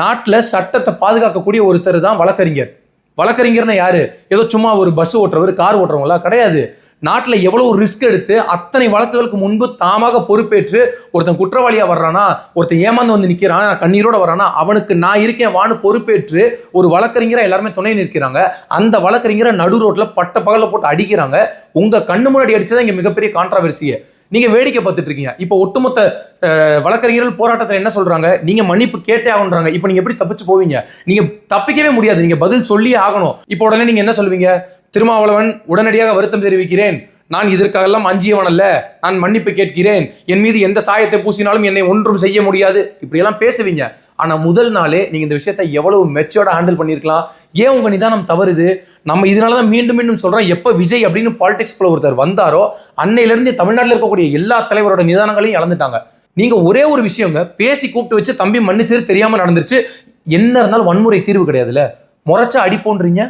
நாட்டில் சட்டத்தை பாதுகாக்கக்கூடிய ஒருத்தர் தான் வழக்கறிஞர். வழக்கறிஞர்னா யாரு? ஏதோ சும்மா ஒரு பஸ் ஓட்டுறவர் கார் ஓட்டுறவங்களா கிடையாது. நாட்டில் எவ்வளோ ரிஸ்க் எடுத்து அத்தனை வழக்குகளுக்கு முன்பு தாமாக பொறுப்பேற்று ஒருத்தன் குற்றவாளியாக வர்றானா ஒருத்தன் ஏமாந்து வந்து நிற்கிறான் கண்ணீரோட வர்றானா அவனுக்கு நான் இருக்கேன் வான்னு பொறுப்பேற்று ஒரு வழக்கறிஞராக எல்லாருமே துணை நிற்கிறாங்க. அந்த வழக்கறிஞரை நடு ரோட்டில் பட்ட பகலில் போட்டு அடிக்கிறாங்க. உங்கள் கண்ணு முன்னாடி அடிச்சதான் இங்கே மிகப்பெரிய கான்ட்ராவர்சியை நீங்க வேடிக்கை பார்த்துட்டு இருக்கீங்க. இப்போ ஒட்டுமொத்த வழக்கறிஞர்கள் போராட்டத்தில் என்ன சொல்றாங்க? நீங்க மன்னிப்பு கேட்டே ஆகணுன்றாங்க இப்போ நீங்க எப்படி தப்பிச்சு போவீங்க? நீங்க தப்பிக்கவே முடியாது. நீங்க பதில் சொல்லியே ஆகணும். இப்போ உடனே நீங்க என்ன சொல்லுவீங்க? திருமாவளவன் உடனடியாக வருத்தம் தெரிவிக்கிறேன். நான் இதற்காகலாம் அஞ்சியவன் அல்ல. நான் மன்னிப்பு கேட்கிறேன். என் மீது எந்த சாயத்தை பூசினாலும் என்னை ஒன்றும் செய்ய முடியாது. இப்படியெல்லாம் பேசுவீங்க. ஆனால் முதல் நாளே நீங்கள் இந்த விஷயத்தை எவ்வளவு மெச்சோர்டாக ஹேண்டில் பண்ணியிருக்கலாம்? ஏன் உங்கள் நிதானம் தவறுது? நம்ம இதனால தான் மீண்டும் மீண்டும் சொல்கிறோம் எப்போ விஜய் அப்படின்னு பாலிடிக்ஸ்குள்ள ஒருத்தர் வந்தாரோ அன்னையிலேருந்து தமிழ்நாட்டில் இருக்கக்கூடிய எல்லா தலைவரோட நிதானங்களையும் இழந்துட்டாங்க. நீங்கள் ஒரே ஒரு விஷயங்க பேசி கூப்பிட்டு வச்சு தம்பி மன்னிச்சது தெரியாமல் நடந்துருச்சு. என்ன இருந்தாலும் வன்முறை தீர்வு கிடையாதுல்ல? முறைச்சா அடிப்போன்றீங்க